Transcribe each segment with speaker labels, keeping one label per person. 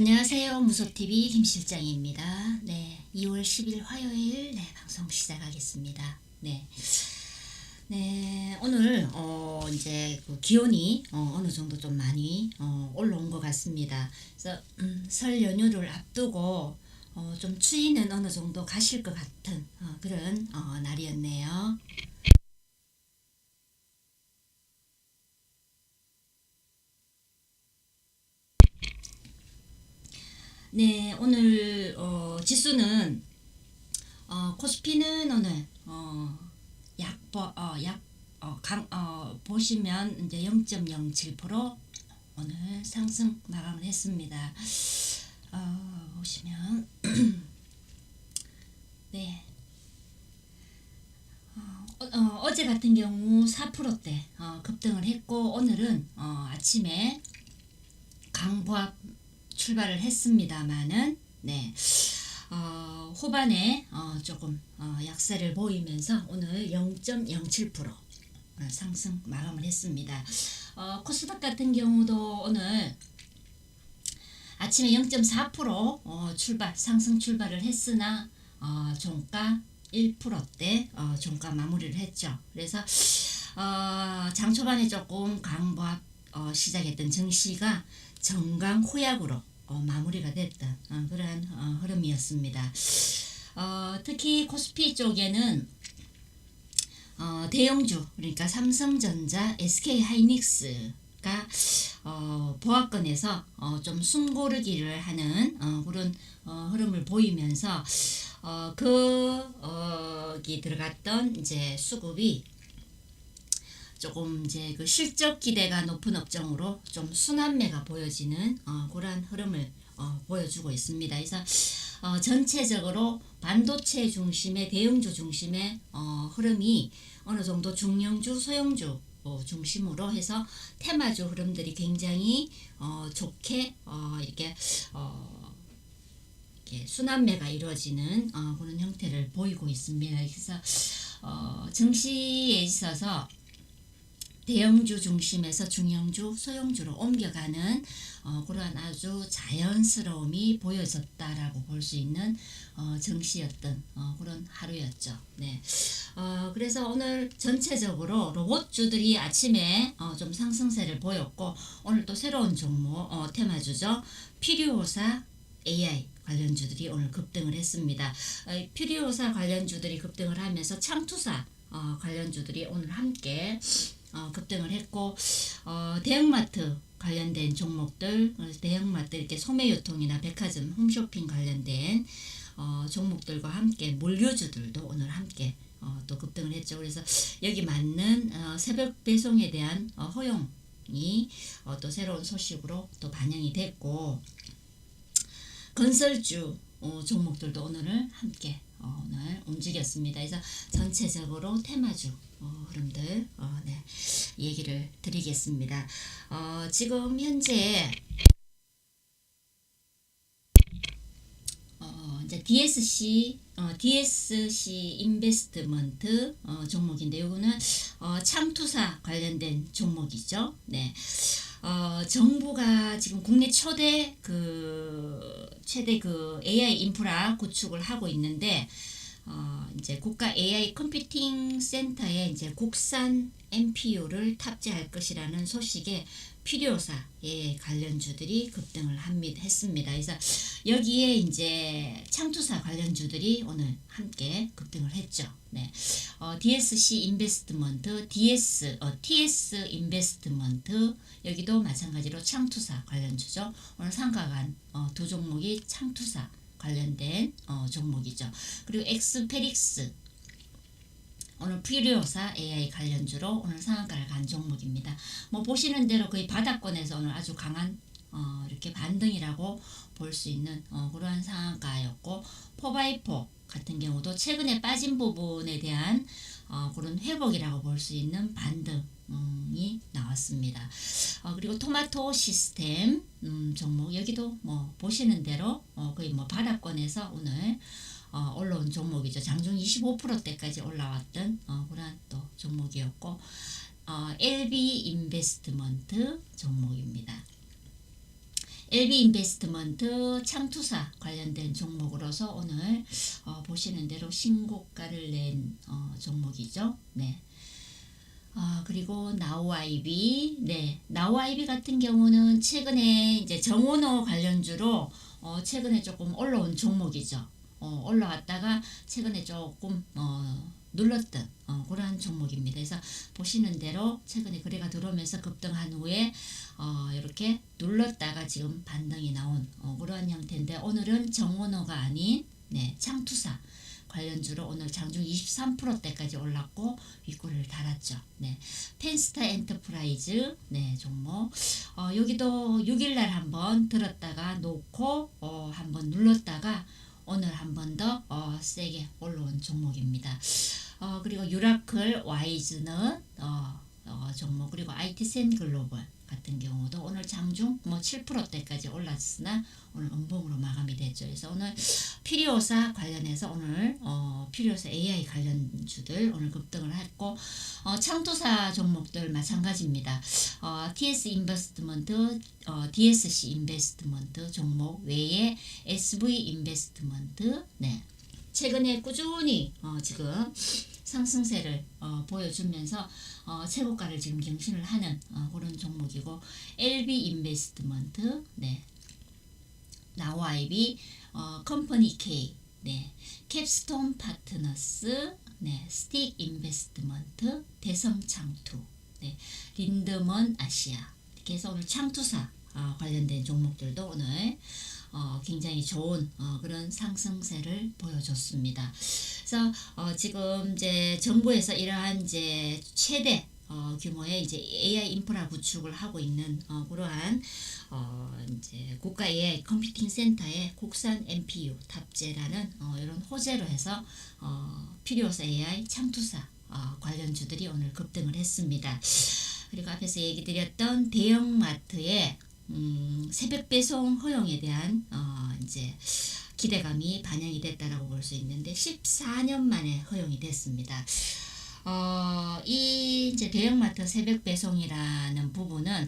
Speaker 1: 안녕하세요. 무소TV 김실장입니다. 네, 2월 10일 화요일 네, 방송 시작하겠습니다. 네. 네, 오늘 어 이제 그 기온이 어, 어느 정도 좀 많이 어, 올라온 것 같습니다. 그래서 음, 설 연휴를 앞두고 어, 좀 추위는 어느 정도 가실 것 같은 어, 그런 어, 날이었네요. 네, 오늘 어, 지수는 어, 코스피는 오늘 어, 약보 어, 약 어, 강, 어, 보시면 이제 0.07% 오늘 상승 마감을 했습니다. 어, 보시면 네. 어, 어, 어제 같은 경우 4%대 어, 급등을 했고 오늘은 어, 아침에 강보합 출발을 했습니다마는 네. 어, 후반에 어, 조금 어, 약세를 보이면서 오늘 0.07% 상승 마감을 했습니다. 어, 코스닥 같은 경우도 오늘 아침에 0.4% 어, 출발 상승 출발을 했으나 어, 종가 1%대 어, 종가 마무리를 했죠. 그래서 어, 장 초반에 조금 강보합 어, 시작했던 증시가 정강 후약으로 어, 마무리가 됐던 어, 그런 어, 흐름이었습니다. 어, 특히 코스피 쪽에는 어, 대형주 그러니까 삼성전자, SK 하이닉스 가 어, 보합권에서 어, 좀 숨고르기를 하는 어, 그런 어, 흐름을 보이면서 어, 그 어, 기 들어갔던 이제 수급이 조금 이제 그 실적 기대가 높은 업종으로 좀 순환매가 보여지는 어, 그러한 흐름을 어, 보여주고 있습니다. 그래서 어, 전체적으로 반도체 중심의 대형주 중심의 어, 흐름이 어느 정도 중형주, 소형주 어, 중심으로 해서 테마주 흐름들이 굉장히 어, 좋게 어, 이렇게 어, 이렇게 순환매가 이루어지는 어, 그런 형태를 보이고 있습니다. 그래서 어, 증시에 있어서 대형주 중심에서 중형주, 소형주로 옮겨가는 어, 그러한 아주 자연스러움이 보여졌다라고 볼 수 있는 어, 증시였던 어, 그런 하루였죠. 네. 어, 그래서 오늘 전체적으로 로봇주들이 아침에 어, 좀 상승세를 보였고 오늘 또 새로운 종목 어, 테마주죠. 필요호사 AI 관련주들이 오늘 급등을 했습니다. 어, 필요호사 관련주들이 급등을 하면서 창투사 어, 관련주들이 오늘 함께 어, 급등을 했고 어, 대형마트 관련된 종목들 어, 대형마트 이렇게 소매유통이나 백화점 홈쇼핑 관련된 어, 종목들과 함께 물류주들도 오늘 함께 어, 또 급등을 했죠. 그래서 여기 맞는 어, 새벽 배송에 대한 어, 허용이 어, 또 새로운 소식으로 또 반영이 됐고 건설주 어, 종목들도 오늘을 함께 어, 오늘 움직였습니다. 그래서 전체적으로 테마주 어, 흐름들 어, 네, 얘기를 드리겠습니다. 어, 지금 현재 어, 이제 DSC 어, DSC 인베스트먼트 어, 종목인데 이거는 어, 창투사 관련된 종목이죠. 네. 어, 정부가 지금 국내 최대 그 최대 그 AI 인프라 구축을 하고 있는데 어, 이제 국가 AI 컴퓨팅 센터에 이제 국산 NPU를 탑재할 것이라는 소식에 필요사에 관련주들이 급등을 합니다, 했습니다. 그래서 여기에 이제 창투사 관련주들이 오늘 함께 급등을 했죠. 네. 어, DSC 인베스트먼트, DS, 어, TS 인베스트먼트 여기도 마찬가지로 창투사 관련주죠. 오늘 상가간 어, 두 종목이 창투사 관련된 어, 종목이죠. 그리고 엑스페릭스 오늘 필요사 AI 관련주로 오늘 상한가를 간 종목입니다. 뭐 보시는 대로 거의 바닥권에서 오늘 아주 강한 어, 이렇게 반등이라고 볼 수 있는 어, 그러한 상한가였고 포바이포 같은 경우도 최근에 빠진 부분에 대한 어, 그런 회복이라고 볼 수 있는 반등이 나왔습니다. 어, 그리고 토마토 시스템 음, 종목 여기도 뭐 보시는 대로 어, 거의 뭐 바닥권에서 오늘 어, 올라온 종목이죠. 장중 25%대까지 올라왔던 어, 그러한 또 종목이었고 어, LB 인베스트먼트 종목입니다. LB 인베스트먼트 창투사 관련된 종목으로서 오늘 어, 보시는 대로 신고가를 낸 어, 종목이죠. 네. 아, 그리고 나우아이비, 네, 나우아이비 같은 경우는 최근에 이제 정원호 관련주로 어, 최근에 조금 올라온 종목이죠. 어, 올라왔다가 최근에 조금 어, 눌렀던 어, 그러한 종목입니다. 그래서 보시는 대로 최근에 거래가 들어오면서 급등한 후에 어, 이렇게 눌렀다가 지금 반등이 나온 어, 그러한 형태인데 오늘은 정원호가 아닌 네, 창투사 관련주로 오늘 장중 23%대까지 올랐고 윗골을 달았죠. 네. 펜스타 엔터프라이즈 네, 종목. 어, 여기도 6일 날 한번 들었다가 놓고 어, 한번 눌렀다가 오늘 한 번 더 어, 세게 올라온 종목입니다. 어, 그리고 유라클 와이즈는 어, 어, 종목 그리고 IT센 글로벌 같은 경우도 오늘 장중 뭐 7%대까지 올랐으나 오늘 음봉으로 마감이 됐죠. 그래서 오늘 피리오사 관련해서 오늘 어, 피리오사 AI 관련주들 오늘 급등을 했고 어, 창투사 종목들 마찬가지입니다. 어, TS 인베스트먼트, 어, DSC 인베스트먼트 종목 외에 SV 인베스트먼트 네. 최근에 꾸준히 어, 지금 상승세를 어, 보여주면서 어, 최고가를 지금 경신을 하는 어, 그런 종목이고 LB 인베스트먼트 네. 나와이비 어, 컴퍼니 K 네. 캡스톤 파트너스 네. 스틱 인베스트먼트 대성 창투 네. 린드먼 아시아 이렇게 해서 오늘 창투사 어, 관련된 종목들도 오늘 어, 굉장히 좋은 어, 그런 상승세를 보여줬습니다. 그래서 어, 지금 이제 정부에서 이러한 이제 최대 어, 규모의 이제 AI 인프라 구축을 하고 있는 어, 그러한 어, 이제 국가 AI 컴퓨팅 센터에 국산 NPU 탑재라는 어, 이런 호재로 해서 어, 필요사 AI 창투사 어, 관련주들이 오늘 급등을 했습니다. 그리고 앞에서 얘기 드렸던 대형마트의 음, 새벽 배송 허용에 대한 어, 이제 기대감이 반영이 됐다라고 볼 수 있는데 14년 만에 허용이 됐습니다. 어, 이 이제 대형마트 새벽 배송이라는 부분은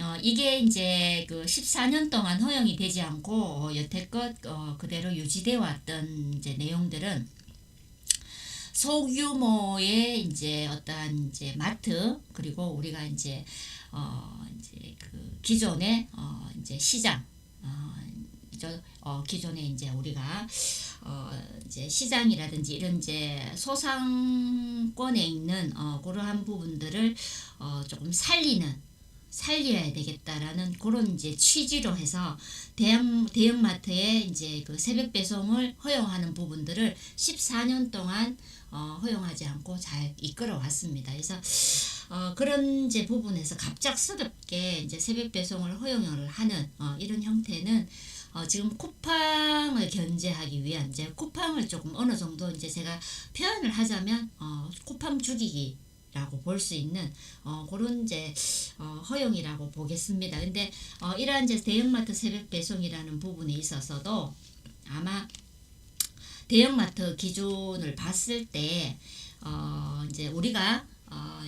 Speaker 1: 어, 이게 이제 그 14년 동안 허용이 되지 않고 어, 여태껏 어, 그대로 유지돼 왔던 이제 내용들은 소규모의 이제 어떠한 이제 마트 그리고 우리가 이제 어 이제 그 기존의 어 이제 시장 어, 저, 어 기존에 이제 우리가 어 이제 시장이라든지 이런 이제 소상권에 있는 어 그러한 부분들을 어 조금 살리는 살려야 되겠다라는 그런 이제 취지로 해서 대형 대형마트에 이제 그 새벽 배송을 허용하는 부분들을 14년 동안 어, 허용하지 않고 잘 이끌어 왔습니다. 그래서 어, 그런 이제 부분에서 갑작스럽게 이제 새벽 배송을 허용을 하는 어, 이런 형태는 어, 지금 쿠팡을 견제하기 위한 이제 쿠팡을 조금 어느 정도 이제 제가 표현을 하자면 어, 쿠팡 죽이기 라고 볼 수 있는 어, 그런 이제 어, 허용이라고 보겠습니다. 근데 어, 이러한 이제 대형마트 새벽 배송이라는 부분에 있어서도 아마 대형마트 기준을 봤을 때 어, 이제 우리가 어,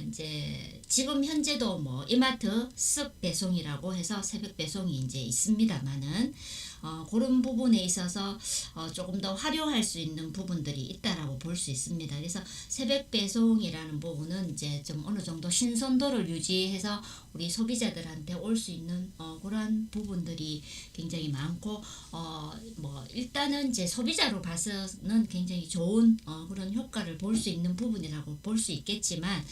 Speaker 1: 이제 지금 현재도 뭐 이마트 쓱 배송이라고 해서 새벽 배송이 이제 있습니다만은 어, 그런 부분에 있어서 어, 조금 더 활용할 수 있는 부분들이 있다라고 볼 수 있습니다. 그래서 새벽 배송이라는 부분은 이제 좀 어느 정도 신선도를 유지해서 우리 소비자들한테 올 수 있는 어, 그러한 부분들이 굉장히 많고 어, 뭐 일단은 이제 소비자로 봐서는 굉장히 좋은 어, 그런 효과를 볼 수 있는 부분이라고 볼 수 있겠지만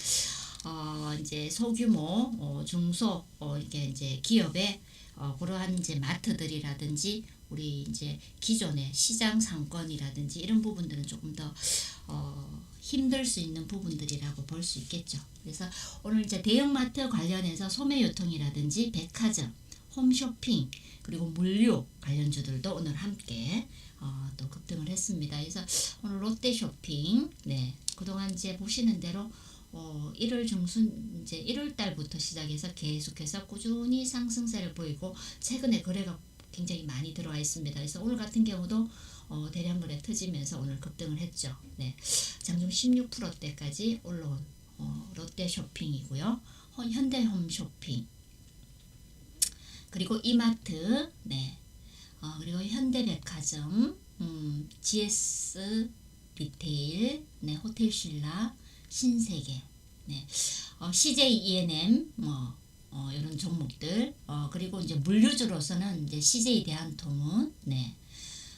Speaker 1: 어, 이제 소규모, 어, 중소, 어, 이게 이제 기업의 어, 그러한 이제 마트들이라든지 우리 이제 기존의 시장 상권이라든지 이런 부분들은 조금 더 어, 힘들 수 있는 부분들이라고 볼 수 있겠죠. 그래서 오늘 이제 대형마트 관련해서 소매 유통이라든지 백화점, 홈쇼핑 그리고 물류 관련주들도 오늘 함께 어, 또 급등을 했습니다. 그래서 오늘 롯데쇼핑 네 그동안 이제 보시는 대로 어, 1월 중순 이제 1월 달부터 시작해서 계속해서 꾸준히 상승세를 보이고 최근에 거래가 굉장히 많이 들어와 있습니다. 그래서 오늘 같은 경우도 어, 대량 거래 터지면서 오늘 급등을 했죠. 네. 장중 16%대까지 올라온 어, 롯데 쇼핑이고요. 어, 현대홈 쇼핑 그리고 이마트, 네, 어, 그리고 현대백화점, 음, GS 리테일, 네, 호텔신라, 신세계, 네, 어, CJ E&M, 뭐, 어, 이런 종목들, 어, 그리고 이제 물류주로서는 이제 CJ 대한통운, 네,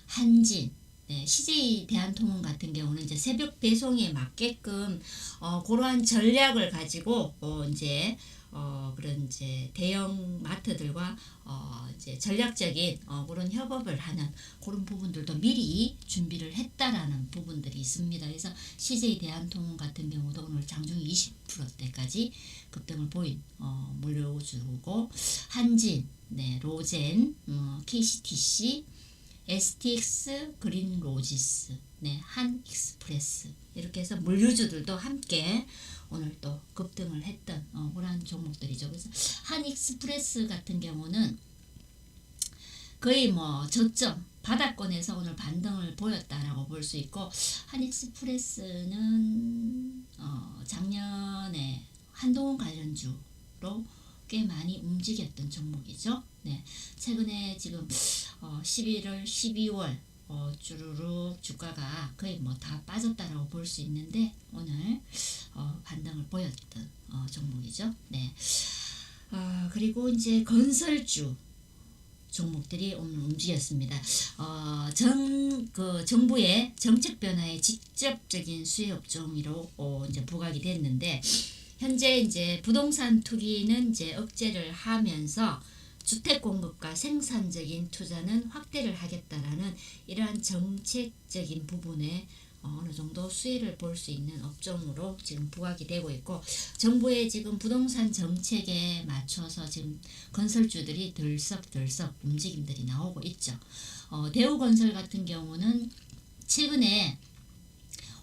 Speaker 1: 한진, 네, CJ 대한통운 같은 경우는 이제 새벽 배송에 맞게끔 어, 그러한 전략을 가지고 어, 이제 어, 그런 이제 대형 마트들과 어, 이제 전략적인 어, 그런 협업을 하는 그런 부분들도 미리 준비를 했다라는 부분들이 있습니다. 그래서 CJ 대한통운 같은 경우도 오늘 장중 20%대까지 급등을 보인 어, 물류주고 한진, 네, 로젠, 어, KCTC STX 그린 로지스, 네, 한 익스프레스 이렇게 해서 물류주들도 함께 오늘 또 급등을 했던 어, 그런 종목들이죠. 그래서 한 익스프레스 같은 경우는 거의 뭐 저점 바닥권에서 오늘 반등을 보였다라고 볼 수 있고 한 익스프레스는 어, 작년에 한동훈 관련주로 꽤 많이 움직였던 종목이죠. 네, 최근에 지금 어, 11월, 12월 어, 주르륵 주가가 거의 뭐 다 빠졌다라고 볼 수 있는데 오늘 어, 반등을 보였던 어, 종목이죠. 네. 아, 그리고 이제 건설주 종목들이 오늘 움직였습니다. 어, 정, 그 정부의 정책 변화에 직접적인 수혜 업종으로 어, 이제 부각이 됐는데 현재 이제 부동산 투기는 이제 억제를 하면서 주택 공급과 생산적인 투자는 확대를 하겠다라는 이러한 정책적인 부분에 어, 어느 정도 수혜를 볼 수 있는 업종으로 지금 부각이 되고 있고 정부의 지금 부동산 정책에 맞춰서 지금 건설주들이 들썩들썩 움직임들이 나오고 있죠. 어, 대우건설 같은 경우는 최근에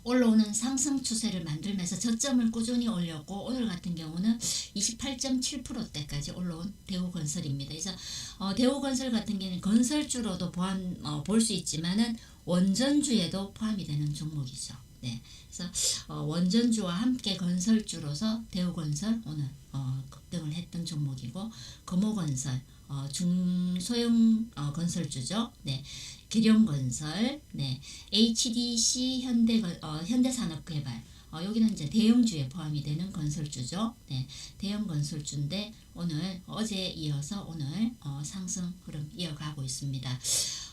Speaker 1: 올라오는 상승 추세를 만들면서 저점을 꾸준히 올렸고 오늘 같은 경우는 28.7%대까지 올라온 대우건설입니다. 그래서 어, 대우건설 같은 경우는 건설주로도 포함 어, 볼 수 있지만은 원전주에도 포함이 되는 종목이죠. 네, 그래서 어, 원전주와 함께 건설주로서 대우건설 오늘 어, 급등을 했던 종목이고 금호건설 어, 중소형 어, 건설주죠. 네, 기룡건설, 네, HDC 현대 어, 현대산업개발. 어, 여기는 이제 대형주에 포함이 되는 건설주죠. 네, 대형 건설주인데 오늘 어제에 이어서 오늘 어, 상승 흐름 이어가고 있습니다.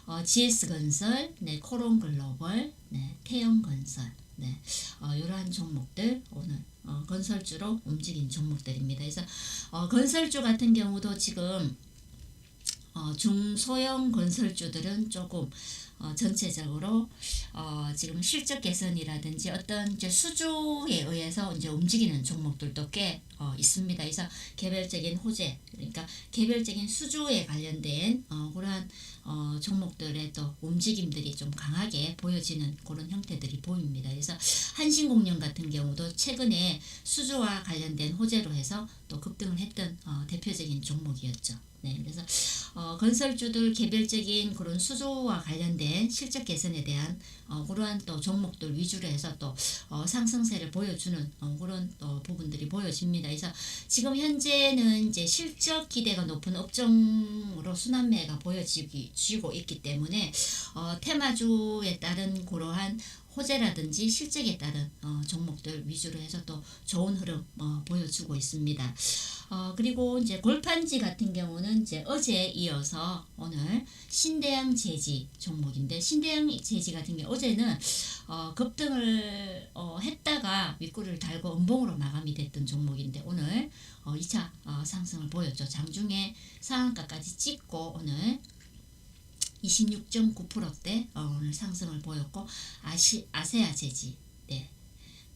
Speaker 1: 어, GS건설, 네, 코론글로벌, 네, 태영건설, 네, 어, 이러한 종목들 오늘 어, 건설주로 움직인 종목들입니다. 그래서 어, 건설주 같은 경우도 지금 어, 중소형 건설주들은 조금 어, 전체적으로 어, 지금 실적 개선이라든지 어떤 이제 수주에 의해서 이제 움직이는 종목들도 꽤 어, 있습니다. 그래서 개별적인 호재 그러니까 개별적인 수주에 관련된 어, 그러한 어, 종목들의 또 움직임들이 좀 강하게 보여지는 그런 형태들이 보입니다. 그래서 한신공룡 같은 경우도 최근에 수주와 관련된 호재로 해서 또 급등을 했던 어, 대표적인 종목이었죠. 네, 그래서 어, 건설주들 개별적인 그런 수조와 관련된 실적 개선에 대한 어, 그러한 또 종목들 위주로 해서 또 어, 상승세를 보여주는 어, 그런 또 부분들이 보여집니다. 그래서 지금 현재는 이제 실적 기대가 높은 업종으로 순환매가 보여지고 있기 때문에 어, 테마주에 따른 그러한 호재라든지 실적에 따른 어, 종목들 위주로 해서 또 좋은 흐름 어, 보여주고 있습니다. 어, 그리고 이제 골판지 같은 경우는 이제 어제에 이어서 오늘 신대양 제지 종목인데 신대양 제지 같은 경우 어제는 어, 급등을 어, 했다가 윗골을 달고 음봉으로 마감이 됐던 종목인데 오늘 어, 2차 어, 상승을 보였죠. 장중에 상한가까지 찍고 오늘 26.9%대 어, 오늘 상승을 보였고 아시 아세아 제지. 네.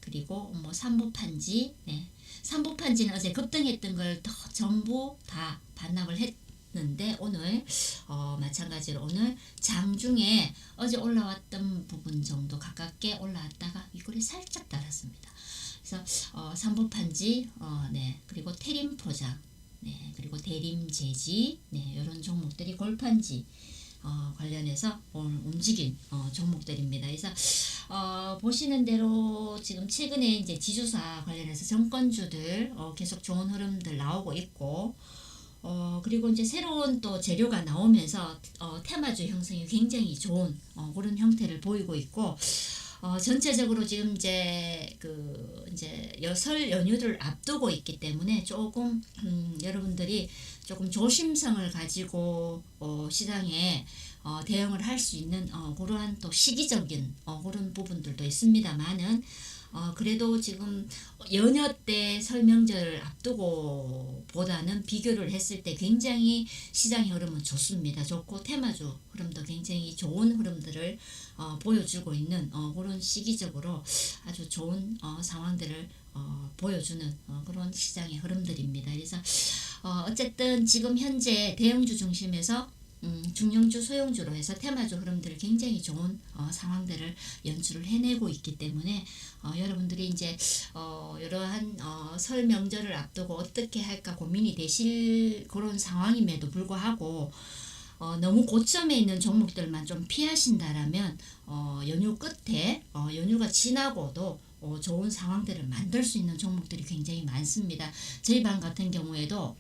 Speaker 1: 그리고 뭐 삼보판지. 네 삼보판지는 어제 급등했던 걸더 전부 다 반납을 했는데 오늘 어, 마찬가지로 오늘 장중에 어제 올라왔던 부분 정도 가깝게 올라왔다가 윗골이 살짝 달았습니다. 그래서 어, 삼보판지 어, 네 그리고 태림 포장 네 그리고 대림 제지 네 이런 종목들이 골판지 어, 관련해서 오늘 움직인 어, 종목들입니다. 그래서 어, 보시는 대로 지금 최근에 이제 지주사 관련해서 정권주들 어, 계속 좋은 흐름들 나오고 있고 어, 그리고 이제 새로운 또 재료가 나오면서 어, 테마주 형성이 굉장히 좋은 어, 그런 형태를 보이고 있고 어, 전체적으로 지금 이제 그 이제 여설 연휴를 앞두고 있기 때문에 조금 음, 여러분들이 조금 조심성을 가지고 어, 시장에 어, 대응을 할 수 있는 어, 그러한 또 시기적인 어, 그런 부분들도 있습니다만은 어, 그래도 지금 연휴 때 설명절을 앞두고 보다는 비교를 했을 때 굉장히 시장의 흐름은 좋습니다. 좋고 테마주 흐름도 굉장히 좋은 흐름들을 어, 보여주고 있는 어, 그런 시기적으로 아주 좋은 어, 상황들을 어, 보여주는 어, 그런 시장의 흐름들입니다. 그래서 어, 어쨌든 지금 현재 대형주 중심에서 음, 중형주, 소형주로 해서 테마주 흐름들 굉장히 좋은 어, 상황들을 연출을 해내고 있기 때문에 어, 여러분들이 이제 어, 이러한 어, 설 명절을 앞두고 어떻게 할까 고민이 되실 그런 상황임에도 불구하고 어, 너무 고점에 있는 종목들만 좀 피하신다라면 어, 연휴 끝에 어, 연휴가 지나고도 어, 좋은 상황들을 만들 수 있는 종목들이 굉장히 많습니다. 저희 방 같은 경우에도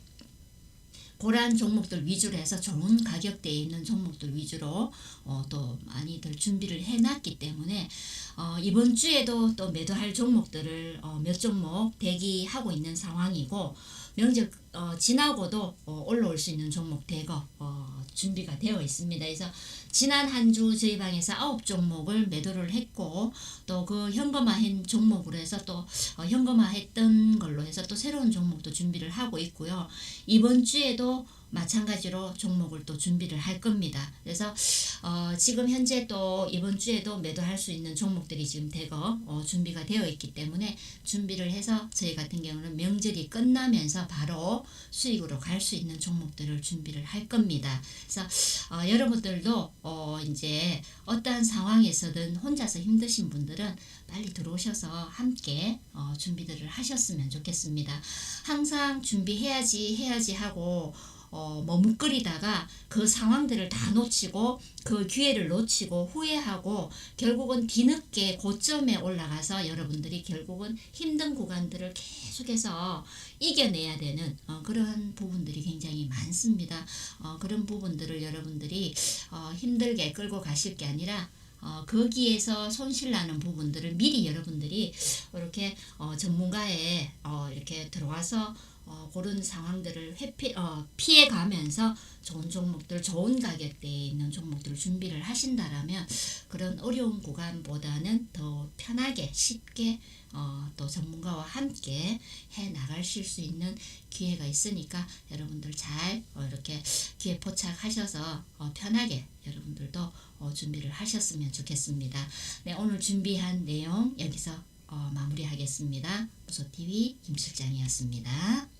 Speaker 1: 그러한 종목들 위주로 해서 좋은 가격대에 있는 종목들 위주로 어, 또 많이들 준비를 해놨기 때문에 어, 이번 주에도 또 매도할 종목들을 어, 몇 종목 대기하고 있는 상황이고 명절 어, 지나고도 어, 올라올 수 있는 종목 대거 어, 준비가 되어 있습니다. 그래서 지난 한 주 저희 방에서 아홉 종목을 매도를 했고 또 그 현금화한 종목으로 해서 또 어, 현금화했던 걸로 해서 또 새로운 종목도 준비를 하고 있고요. 이번 주에도 마찬가지로 종목을 또 준비를 할 겁니다. 그래서 어, 지금 현재 또 이번 주에도 매도할 수 있는 종목들이 지금 대거 어, 준비가 되어 있기 때문에 준비를 해서 저희 같은 경우는 명절이 끝나면서 바로 수익으로 갈 수 있는 종목들을 준비를 할 겁니다. 그래서 어, 여러분들도 어, 이제 어떠한 상황에서든 혼자서 힘드신 분들은 빨리 들어오셔서 함께 어, 준비들을 하셨으면 좋겠습니다. 항상 준비해야지 해야지 하고 어, 머뭇거리다가 그 상황들을 다 놓치고 그 기회를 놓치고 후회하고 결국은 뒤늦게 고점에 올라가서 여러분들이 결국은 힘든 구간들을 계속해서 이겨내야 되는 어, 그러한 부분들이 굉장히 많습니다. 어, 그런 부분들을 여러분들이 어, 힘들게 끌고 가실 게 아니라 어, 거기에서 손실나는 부분들을 미리 여러분들이 이렇게 어, 전문가에 어, 이렇게 들어와서 어, 그런 상황들을 회피, 어, 피해 가면서 좋은 종목들, 좋은 가격대에 있는 종목들을 준비를 하신다라면 그런 어려운 구간보다는 더 편하게 쉽게 어, 또 전문가와 함께 해 나가실 수 있는 기회가 있으니까 여러분들 잘 어, 이렇게 기회 포착하셔서 어, 편하게 여러분들도 어, 준비를 하셨으면 좋겠습니다. 네, 오늘 준비한 내용 여기서 어, 마무리하겠습니다. 부소TV 김 실장이었습니다.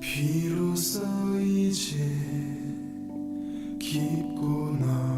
Speaker 2: 비로소 이제 깊고 넓